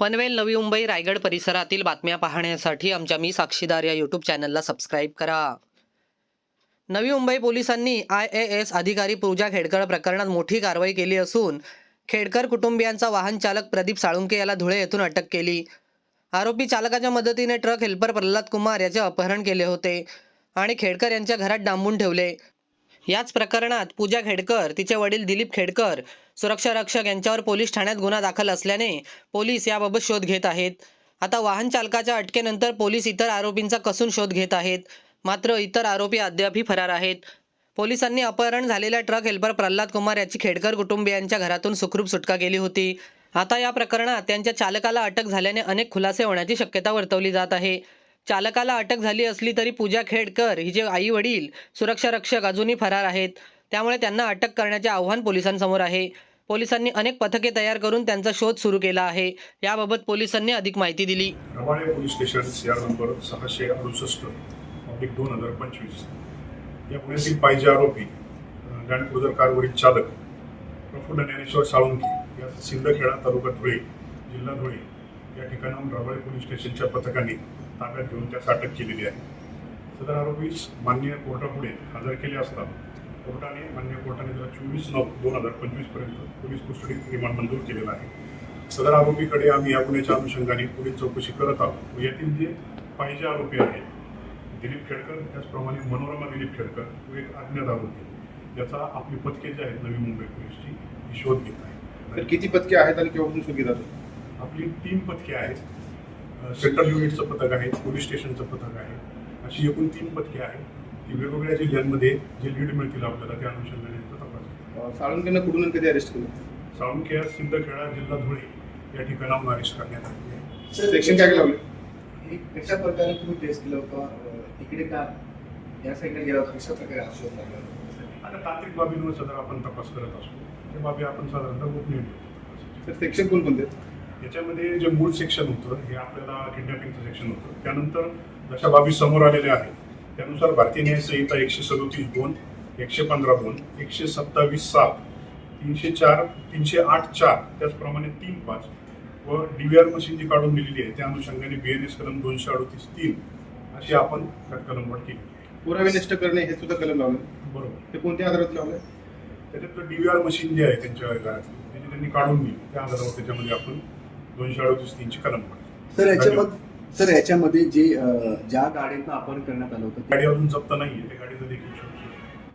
पनवेल नवी मुंबई रायगड परिसरातील बातम्या पाहण्यासाठी आमच्या मी साक्षीदार या यूट्यूब चॅनलला सबस्क्राईब करा. नवी मुंबई पोलिसांनी आय ए एस अधिकारी पूजा खेडकर प्रकरणात मोठी कारवाई केली असून खेडकर कुटुंबियांचा वाहन चालक प्रदीप साळुंके याला धुळे येथून अटक केली. आरोपी चालकाच्या मदतीने ट्रक हेल्पर प्रल्हाद कुमार याचे अपहरण केले होते आणि खेडकर यांच्या घरात डांबून ठेवले. याच प्रकरणात पूजा खेडकर तिचे वडील दिलीप खेडकर सुरक्षा रक्षक यांच्यावर पोलीस ठाण्यात गुन्हा दाखल असल्याने पोलीस याबाबत शोध घेत आहेत. आता वाहन चालकाच्या अटकेनंतर पोलीस इतर आरोपींचा कसून शोध घेत आहेत. मात्र इतर आरोपी अद्यापही फरार आहेत. पोलिसांनी अपहरण झालेल्या ट्रक हेल्पर प्रल्हाद कुमार याची खेडकर कुटुंबियांच्या घरातून सुखरूप सुटका केली होती. आता या प्रकरणात त्यांच्या चालकाला अटक झाल्याने अनेक खुलासे होण्याची शक्यता वर्तवली जात आहे. चालकाला अटक झाली असली तरी पूजा खेडकर हिचे आई वडील सुरक्षा रक्षक अजूनही फरार आहेत. त्यामुळे त्यांना अटक करण्याचे आव्हान पोलिसांसमोर आहे. पोलिसांनी अनेक पथके तयार करून त्यांचा शोध सुरू केला आहे. याबाबत पोलिसांनी अधिक माहिती दिली. Rabale police station CR number सहाशे अडुसष्ट पब्लिक दोन हजार पंचवीस. या पुण्यातील पाहिजे आरोपी अं, लँड क्रुझर कारवरील चालक प्रफुल्ल ज्ञानेश्वर साळुंके या सिंदखेडा तालुका धुळे जिल्हा धुळे या ठिकाणाहून रबाळे पोलीस स्टेशनच्या पथकाने ताब्यात घेऊन त्यास अटक केलेली आहे. सदर आरोपीस माननीय कोर्टापुढे हजर केले असता कोर्टाने मान्य कोर्टाने त्याला चोवीस नऊ दोन हजार पंचवीसपर्यंत पोलीस कस्टडी रिमांड मंजूर केलेला आहे. सदर आरोपीकडे आम्ही या गुन्ह्याच्या अनुषंगाने पोलीस चौकशी करत आहोत. यातील जे पाहिजे आरोपी आहेत दिलीप खेडकर त्याचप्रमाणे मनोरमा दिलीप खेडकर व एक अज्ञात आरोपी याचा आपली पथके जी आहेत नवी मुंबई पोलीसची ही शोध घेत आहे तर किती पदके आहेत आणि केव्हापासून शोध घेत जातो? आपली तीन पथके आहेत. सेंट्रल युनिटचं पथक आहे पोलीस स्टेशनचं पथक आहे. अशी एकूण तीन पथके आहेत. ती वेगवेगळ्या जिल्ह्यांमध्ये जे लीड मिळतील आपल्याला त्या अनुषंगाने याचा तपास साळुंकेनं कुठून कधी अरेस्ट केलं? साळुंखे या सिंदखेडा जिल्हा धुळे या ठिकाणाहून अरेस्ट करण्यात आले आहे. सेक्शन काय लावले कशा प्रकारे तुम्ही टेस्ट केलं होतं? तिकडे का? या साईडला गेला होता? कशा प्रकारे हा शोध लागला? आता तांत्रिक बाबींवर सदर आपण तपास करत असतो. त्या बाबी आपण साधारणतः गोपनीय ठेवतो. तर सेक्शन कोणकोणते? आहेत? याच्यामध्ये जे मूळ सेक्शन होतं हे आपल्याला किडनॅपिंगचं सेक्शन होतं. त्यानंतर जशा बाबी समोर आलेल्या आहेत त्यानुसार भारतीय न्याय संहिता एकशे सदोतीस दोन एकशे पंधरा दोन एकशे सत्तावीस सात तीनशे चार तीनशे आठ चार त्याचप्रमाणे तीन पाच व डी व्ही आर मशीन जी काढून दिलेली आहे त्या अनुषंगाने बी एन एस कलम दोनशे अडतीस तीन अशी आपण कलमवाढ केली. पुरावे नष्ट करणे हे सुद्धा कलम लावले. बरोबर. ते कोणत्या आधारात लावले? त्याच्यात डी व्ही आर मशीन जी आहे त्यांच्या घरातली त्याची त्यांनी काढून दिली त्या आधारावर त्याच्यामध्ये आपण दोनशे अडतीस तीनची कलम काढली सर याच्यामध्ये सर याच्यामध्ये जे ज्या गाडीतनं अपहरण करण्यात आलं होतं गाडीवरून गाडी अजून जप्त नाहीये त्या गाडीचं देखील